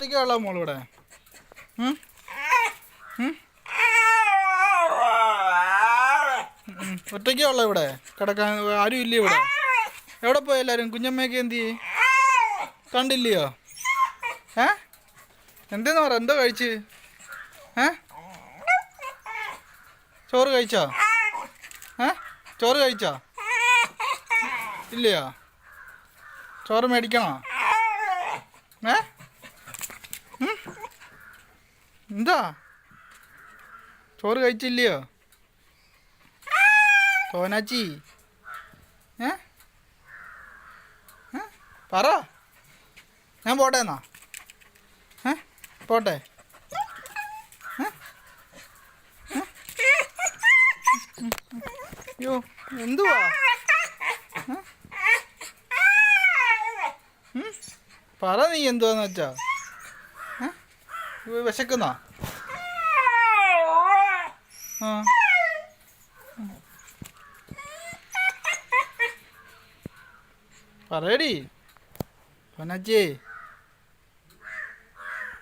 ഒറ്റയ്ക്കുള്ള മോളിവിടെ ഉം? ഇവിടെ. കിടക്കാൻ ആരും ഇല്ല ഇവിടെ. എവിടെ പോയി എല്ലാവരും കുഞ്ഞമ്മയൊക്കെ എന്ത് കണ്ടില്ലയോ? ഏ? എന്തെന്ന് പറ? എന്തോ കഴിച്ച്? ഏ? ചോറ് കഴിച്ചോ? ഏ? ചോറ് കഴിച്ചോ? ഇല്ലയോ? ചോറ് മേടിക്കണോ? ഏ? എന്താ? ചോറ് കഴിച്ചില്ലയോ? സോനാച്ചി ഏ? പറ. ഞാൻ പോട്ടെ എന്നാ. ഏ? പോട്ടെ. അയ്യോ എന്തുവാ? പറ നീ എന്തുവാന്ന് വെച്ചാ. വിശക്കുന്നോ ആ പറയടി പൊന്നച്ചേ